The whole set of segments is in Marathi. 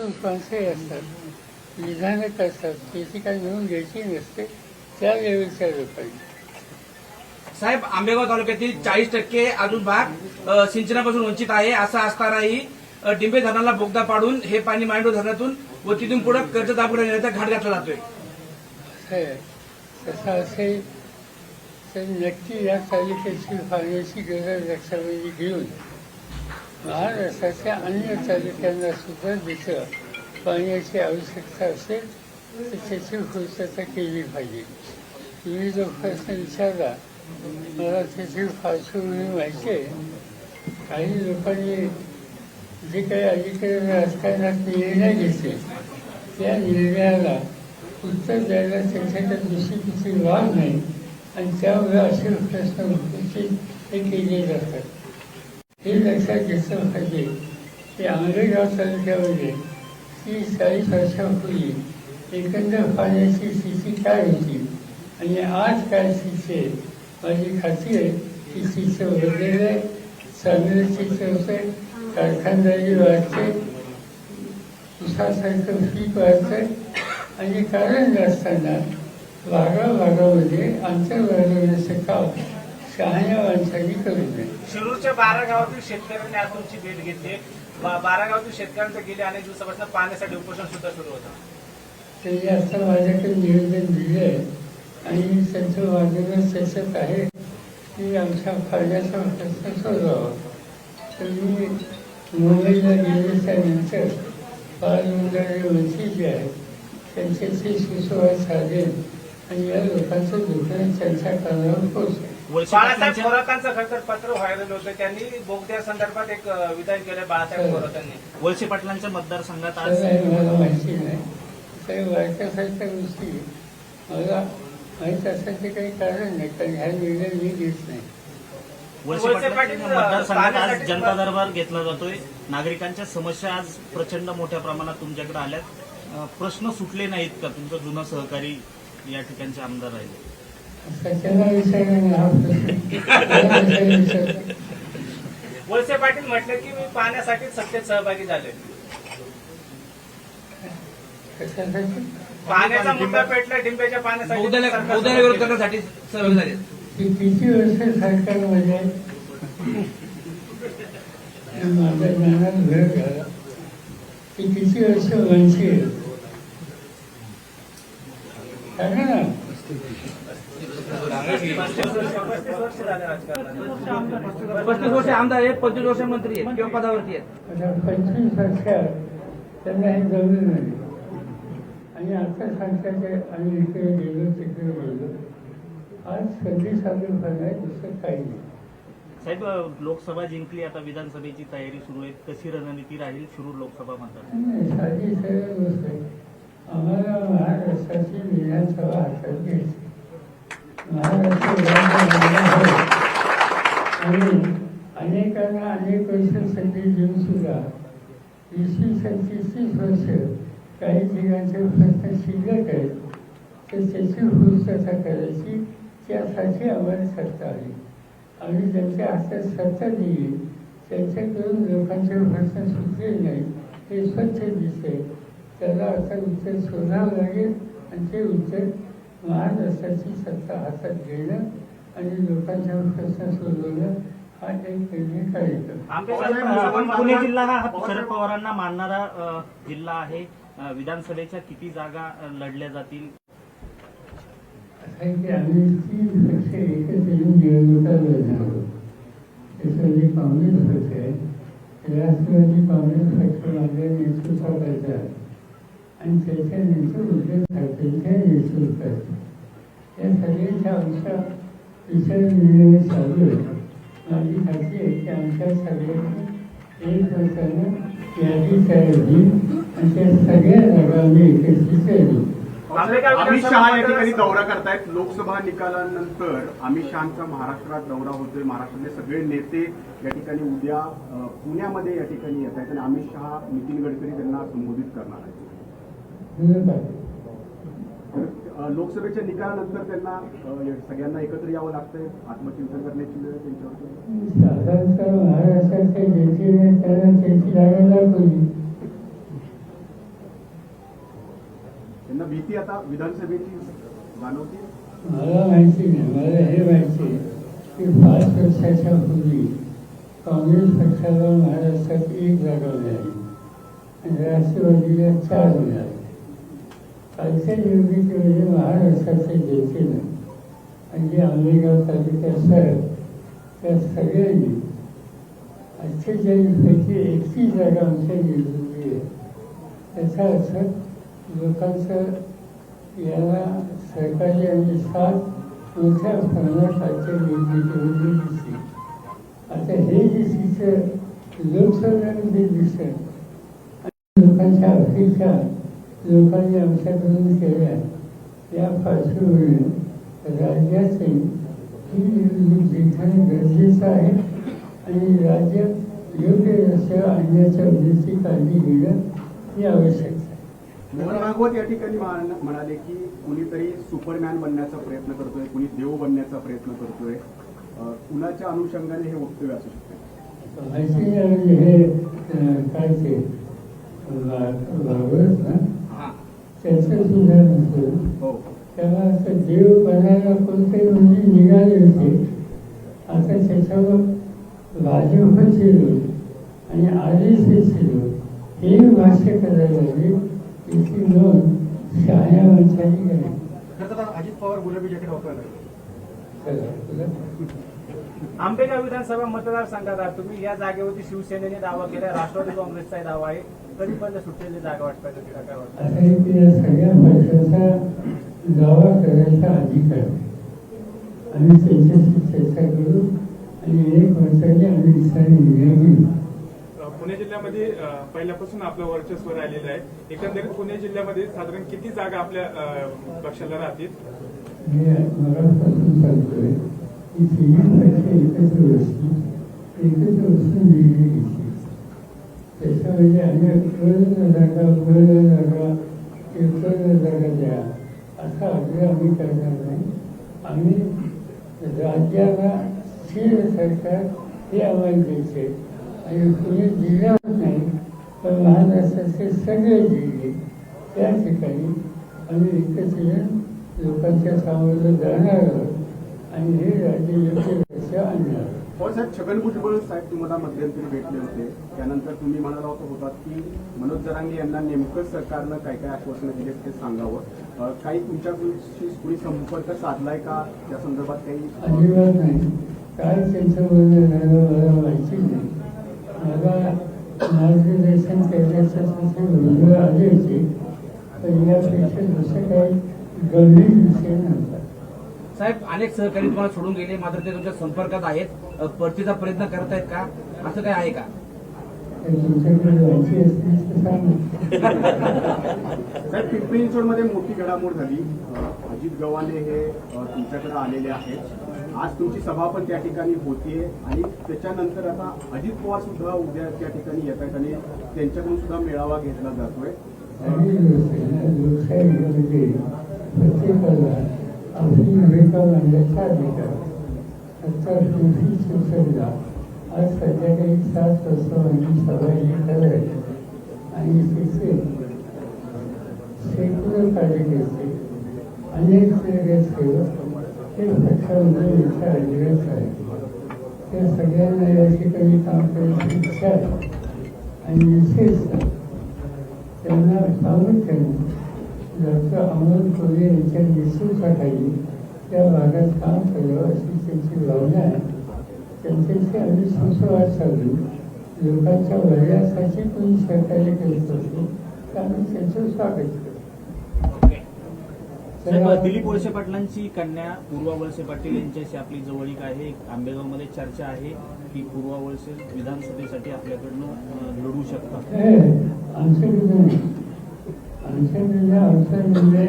माणसंही असतात. विधानं करतात त्याची काही नोंद घ्यायची नसते. त्या लेवलच्या लोकांनी साहेब आंबेगाव तालुक्यातील चाळीस टक्के अजून भाग सिंचनापासून वंचित आहे असं असतानाही डिंबे धरणाला बोगदा पाडून हे पाणी मांडू धरणातून व तिथून पुढे कर्ज दाबकडे नेण्याचा घाट घातला जातोय. तसं असेल तर नक्की या तालुक्याची पाण्याची गरज लक्षामध्ये घेऊन महाराष्ट्राच्या अन्य तालुक्यांना सुद्धा जिथं पाण्याची आवश्यकता असेल तर त्याची पूर्तता केली पाहिजे. तुम्ही जो प्रश्न विचारला मला त्याची पार्श्वभूमी माहिती आहे. काही लोकांनी जे काही अलीकडे राजकारणात निर्णय घेतले त्या निर्णयाला उत्तर द्यायला त्यांच्याकडे दुसरी कुठली वाद नाही आणि त्यामुळे असे प्रश्न उपस्थित हे केले जातात. हे लक्षात घेतलं पाहिजे की आंबेगाव ती तीस चाळीस वर्षापूर्वी एकंदर पाण्याची स्थिती काय होती? आणि आज काय स्थिती आहे? माझी खात्री आहे की चित्र वगैरे आहे. चांगलं चित्र कारखानदारी वाढते. उसासारखं पीक वाढते. आणि कारण नसताना भागा भागामध्ये अंतर वाढवण्याचं काम शहाण्या माणसांनी करू नये शिरूरच्या बारा गावातील शेतकऱ्यांनी आज तुमची भेट घेतली. बा- बारा गावातील शेतकऱ्यांचं गेले अनेक दिवसापासून पाण्यासाठी उपोषण सुद्धा सुरू होतं. त्यांनी आता माझ्याकडे निवेदन दिले आहे आणि त्यांचं वादन त्याच्यात आहे की आमच्या फायद्याचा प्रश्न सोडवावा. तर मी मुंबईला गेल्याच्यानंतर बालमंडळी मंत्री जे आहेत त्यांच्याशी सुसंवाद साधेल आणि या लोकांचं दुखणं त्यांच्या कानावर पोचेल. बाळासाहेब थोरातांचं खरं तर पत्र व्हायरल होतं. त्यांनी बोगद्या संदर्भात एक विधान केलं बाळासाहेब थोरातांनी. वळसे पाटलांच्या मतदारसंघात आज मला माहिती नाही. काही गोष्टी. मला माहीत असण्याचे काही कारण नाही कारण ह्या निर्णय मी घेत नाही. वळसे पाटील, मतदारसंघात आज जनता दरबार घेतला जातोय. नागरिकांच्या समस्या आज प्रचंड मोठ्या प्रमाणात तुमच्याकडे आल्यात. प्रश्न सुटले नाहीत का? तुमचं जुनं सहकारी या ठिकाणचे आमदार राहिले. कशाला? वळसे पाटील म्हटलं की मी पाण्यासाठी सत्तेत सहभागी झाले. पाण्याचा मुद्दा पेटला डिंब्याच्या पाण्यासाठी बौद्धाला विरोध करण्यासाठी सहभागी झाले. ती किती वर्ष सरकारमध्ये? आणि माझ्या ज्ञानात भर घाला ती किती वर्ष वंशी आहे ना? पस्तीस वर्ष वर्ष आमदार आहेत पंचवीस वर्ष मंत्री आहेत किंवा पदावरती आहेत. पंचवीस वर्षात त्यांना हे जमलं नाही. आणि आता सांगतात आम्ही इकडे गेलो तिकडे गेलो आज संधी साधून आहे दुसरं काही नाही. साहेब लोकसभा जिंकली आता विधानसभेची तयारी सुरू आहे. कशी रणनीती राहील? शिरूर लोकसभा मतदार. आम्हाला महाराष्ट्राची विधानसभा हातात घ्यायची. आणि अनेकांना अनेक वर्ष संधी देऊन सुद्धा वीस तीस तीस वर्ष काही ठिकाणचे प्रश्न शिल्लक आहेत तर त्याची पूर्तता करायची त्यासाठी आम्हाला सत्ता आली आम्ही ज्यांच्या हातात सत्ता दिली त्यांच्याकडून लोकांचे प्रश्न सुटले नाही हे स्वच्छ दिसते त्याला आता उत्तर शोधावं लागेल आणि ते उत्तर महाराष्ट्राची सत्ता हातात घेणं आणि लोकांचे प्रश्न सोडवणं हा एक निर्णय कार्यक्रम. पुणे जिल्हा हा शरद पवारांना मानणारा जिल्हा आहे. विधानसभेच्या किती जागा लढल्या जातील? असं आहे की आम्ही तीन पक्ष एकत्र येऊन निवडणुका लढणार आहोत. त्याच्यामध्ये काँग्रेस पक्ष आहे. राष्ट्रवादी काँग्रेस पक्ष माझ्या नेतृत्वाखाली आहे. आणि त्याच्यानंतर उद्धव ठाकरेंच्या नेतृत्वात या सगळ्यांच्या आमच्या विचार निर्णय चालू आहे माझी खात्री आहे की आमच्या सगळ्यांनी एक वर्षानं यादी तयार होईल आणि त्या सगळ्या जागा आम्ही एकत्रित आंबेगाव अमित शहा या ठिकाणी दौरा करतायत. लोकसभा निकालानंतर अमित शहाचा महाराष्ट्रात दौरा होतोय. महाराष्ट्रातले सगळे नेते या ठिकाणी उद्या पुण्यामध्ये या ठिकाणी येत आहेत आणि अमित शहा नितीन गडकरी त्यांना संबोधित करणार आहेत. लोकसभेच्या निकालानंतर त्यांना सगळ्यांना एकत्र यावं लागतंय. आत्मचिंतन करण्याची वेळ त्यांच्यावर महाराष्ट्राच्या जनतेने त्यांना त्यांची जागा दाखवली त्यांना भीती आता विधानसभेची जाणवते? मला माहिती नाही मला हे माहिती की पाच वर्षाच्या पूर्वी काँग्रेस पक्षाला महाराष्ट्रात एक जागा मिळाली आणि राष्ट्रवादीला चार मिळाली. कालच्या निवडणुकीमध्ये महाराष्ट्राच्या जनतेनं आणि जे आंबेगाव तालुक्यासह त्या सगळ्यांनी अठ्ठेचाळीसपैकी एकतीस जागा आमच्या निवडणुकी आहे त्याचा अर्थ लोकांचं याला सरकारी आणि साथ मोठ्या प्रमाणात आजच्या निवडणुकीमध्ये दिसली आता हे जे दिसतं लोकसभेमध्ये दिसतं आणि लोकांच्या अपेक्षा लोकांनी आमच्याकडून केल्या या पार्श्वभूमीवर राज्याचे ही जिंकणे गरजेचं आहे आणि राज्य योग्य रस्त्यावर आणण्याच्या वृत्ती काळजी घेणं ही आवश्यक आहे. मोहन भागवत या ठिकाणी म्हण- म्हणाले की कुणीतरी सुपरमॅन बनण्याचा प्रयत्न करतोय कुणी देव बनण्याचा प्रयत्न करतोय. कुणाच्या अनुषंगाने हे वक्तव्य असू शकते? हे काय ते भागवत ना त्याचं सुद्धा नसतं. हो. त्याला असं देव बनायला कोणते म्हणजे निघाले होते. आता त्याच्यावर भाजपचे लोक आणि एसचे लोक हे भाष्य करायला लागले. याची नोंद शहाण्या माणसांनी अजित पवार गुलाबी जॅकेट वापरायला आंबेगाव विधानसभा मतदारसंघात तुम्ही या जागेवरती शिवसेनेने दावा केला. राष्ट्रवादी काँग्रेसचाही दावा आहे. कधीपर्यंत सुटलेली जागा वाटपायचं तिला काय वाटतं? आता एक या सगळ्या पक्षाचा दावा करायचा अधिकार आहे. आम्ही त्यांच्याशी चर्चा करू आणि एक वर्षाने आम्ही दिसाने निर्णय घेऊ पुणे जिल्ह्यामध्ये पहिल्यापासून आपलं वर्चस्व राहिलेलं आहे. एकंदरीत पुणे जिल्ह्यामध्ये साधारण किती जागा आपल्या पक्षाला राहतील? मी मगापासून सांगतोय की तिन्ही पक्ष एकत्र बसली एकत्र बसून निर्णय घेतली. त्याच्यामध्ये आम्ही पूर्ण जागा पूर्ण जागा पूर्ण जागा द्या असा आग्रह आम्ही करणार नाही आम्ही राज्याला स्थिर सरकार हे आव्हान द्यायचे आणि कुणी जिल्ह्यात नाही पण महाराष्ट्राचे सगळे जिल्हे त्या ठिकाणी आम्ही एकत्र येऊन लोकांच्या सामोरं जाणार आहोत आणि हे राज्य योग्य दिशा आणणार पण साहेब छगन भुजबळ साहेब तुम्हाला मध्यंतरी भेटले होते. त्यानंतर तुम्ही म्हणाला होता होतात की मनोज जरांगे यांना नेमकं सरकारनं काय काय आश्वासनं दिले ते सांगावं. काही तुमच्याशी कुणी संपर्क साधलाय का? त्या संदर्भात काही अजिबात नाही. काय त्यांचं मला माहिती नाही. मला मार्गदर्शन करण्याचं आले होते पण यापेक्षा जसं काही गंभीर विषय नव्हता. साहेब अनेक सहकारी तुम्हाला सोडून गेले मात्र ते तुमच्या संपर्कात आहेत. परतीचा प्रयत्न करतायत का? असं काय आहे का? साहेब पिंपरी चिंचवडमध्ये मोठी घडामोड झाली. अजित गव्हाणे हे तुमच्याकडे आलेले आहेत. आज तुमची सभा पण त्या ठिकाणी होतीये आणि त्याच्यानंतर आता अजित पवार सुद्धा उद्या त्या ठिकाणी येत आहेत आणि त्यांच्याकडून सुद्धा मेळावा घेतला जातोय. आणि लोकशाहीमध्ये प्रत्येकाला आपली भूमिका मांडण्याचा अधिकार आता पिंपरी चिंचवडला आज संध्याकाळी सात वाजता माझी सभा घेत आहे आणि तिथे शेकडो कार्यकर्ते अनेक नगरसेवक हे पक्षामध्ये मोठ्या अग्रेस आहेत त्या सगळ्यांना या ठिकाणी काम करायची इच्छा आहे आणि विशेषतः त्यांना प्रामुख्याने डॉक्टर अमोल कोल्हे यांच्या नेतृत्वाखाली त्या भागात काम करावं अशी त्यांची भावना आहे. त्यांच्याशी आम्ही सुसंवाद साधून लोकांच्या भल्यासाठी कोणी सहकार्य करत असतो तर आम्ही त्यांचं स्वागत करतो साहेब तर- दिलीप वळसे पाटलांची कन्या पूर्वा वळसे पाटील यांच्याशी आपली जवळीक आहे. आंबेगावमध्ये चर्चा आहे की पूर्वा वळसे विधानसभेसाठी आपल्याकडनं लढू शकतात. नाही आमच्याकडे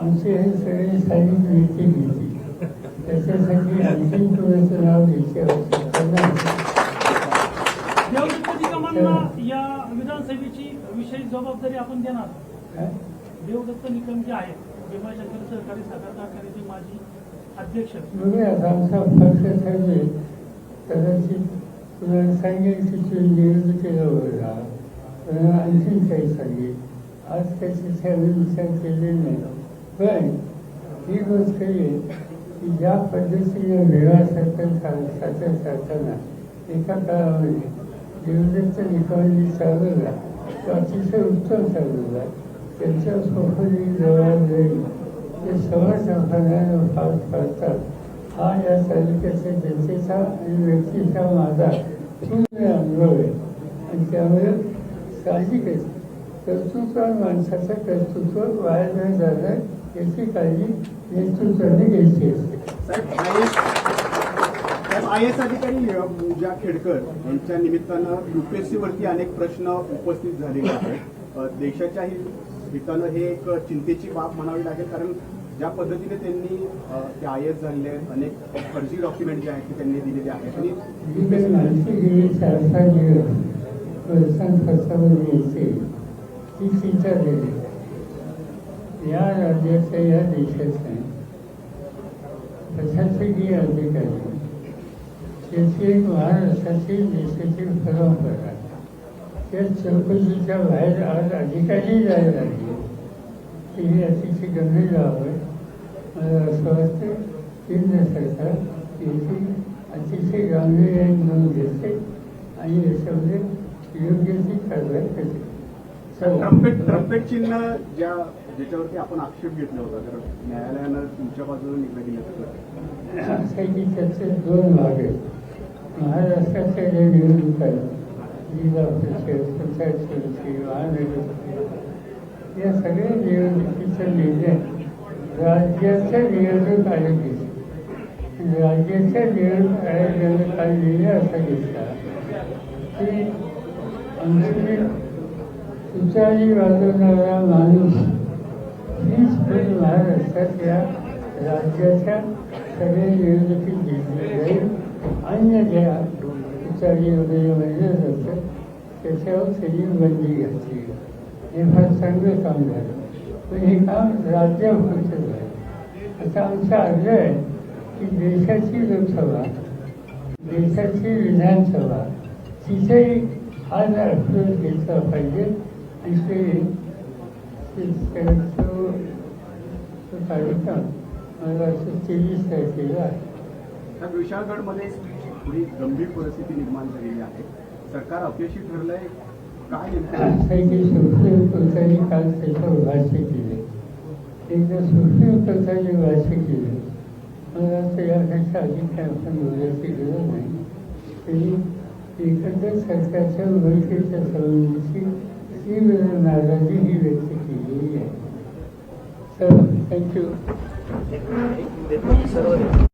आमचा हे सगळे स्थानिक नेते घेतील त्याच्यासाठी आणखी कोणाचं नाव घ्यायची आवश्यकता नाही या विधानसभेची विषयी जबाबदारी आपण देणार? देवदत्त निकम जे आहेत भीमाशंकर सहकारी साखर कारखान्याचे माजी अध्यक्ष. बघूया आता आमचा पक्ष ठरवेल कदाचित कुणाला सांगेल की तुम्ही निवडणुकीला उभं राहा कुणाला आणखीन काही सांगेल. आज त्याची सगळी विचार केलेले नाही पण ही गोष्ट आहे की ज्या पद्धतीने वेगळा सरकार साचत करताना एका काळामध्ये देवेंद्रच्या निकाली चालवला तो अतिशय उत्तम चालवला त्यांच्यासोबत जबाबदारी ते समर्थपणानं पास करतात. हा या तालुक्याच्या जनतेचा आणि व्यक्तीचा माझा पूर्ण अनुभव आहे. आणि त्यामुळे साहजिकच कर्तृत्व माणसाचं कर्तृत्व वाया नाही जाणं याची काळजी नेतृत्वाने घ्यायची असते आय एस आय अधिकारी पूजा खेडकर यांच्या निमित्तानं युपीएससी वरती अनेक प्रश्न उपस्थित झालेले आहेत देशाच्याही देशाच्या हितानं हे एक चिंतेची बाब म्हणावी लागेल कारण ज्या पद्धतीने त्यांनी ते आय एस झालेले आहेत अनेक फर्जी डॉक्युमेंट जे आहेत ते त्यांनी दिलेले आहेत आणि खर्चामध्ये ती चिंता झाली या राज्याच्या या देशाच्या प्रशासकीय अधिकारी. त्याची एक महाराष्ट्राची देशाची परंपरा. त्या चौकशीच्या बाहेर आज अधिकारी जायला लागले. की ही अतिशय गंभीर बाब आहे मला असं वाटतं केंद्र सरकार याची अतिशय गांभीर्याने म्हणून घेते आणि याच्यामध्ये योग्य ती कारवाई करते. ट्रम्पेट ट्रम्पेट चिन्ह ज्या ज्याच्यावरती आपण आक्षेप घेतला होता तर न्यायालयानं तुमच्या बाजूने निर्णय दिला की त्याचे दोन भाग आहेत. महाराष्ट्राच्या ज्या निवडणुका आहेत जिल्हा परिषद पंचायत समिती महानगरपालिका या सगळ्या निवडणुकीचा निर्णय राज्याच्या निवडणूक आयोगाचे राज्याच्या निवडणूक आयोगाने काय निर्णय असा घेतला की आमची तुतारी वाजवणारा माणूस हीच पण महाराष्ट्रातल्या राज्याच्या सगळ्या निवडणुकीत घेतली जाईल अन्य ज्या तुतारी वगैरे म्हणलं जातं त्याच्यावर त्यांनी बंदी घातली हे फार चांगलं काम झालं पण हे काम राज्यापुरतं झालं आता आमचा आग्रह आहे की देशाची लोकसभा देशाची विधानसभा तिथेही हा अप्रोच घेतला पाहिजे आणि ते कार्यक्रम मला असं तेवीस तारखेला आहे. त्या विशाळगडमध्ये थोडी गंभीर परिस्थिती निर्माण झालेली आहे. सरकार अपयशी ठरलंय. काय नेमकं? काही सुप्रीम कोर्टाने काल त्याच्यावर भाष्य केले. एकदा सुप्रीम कोर्टाने भाष्य केले. मला वाटतं यापेक्षा अधिक काय आपण बोलायची गरज नाही. तरी एकंदर सरकारच्या भूमिकेच्या संबंधीची even in he will. So, thank you. Thank you.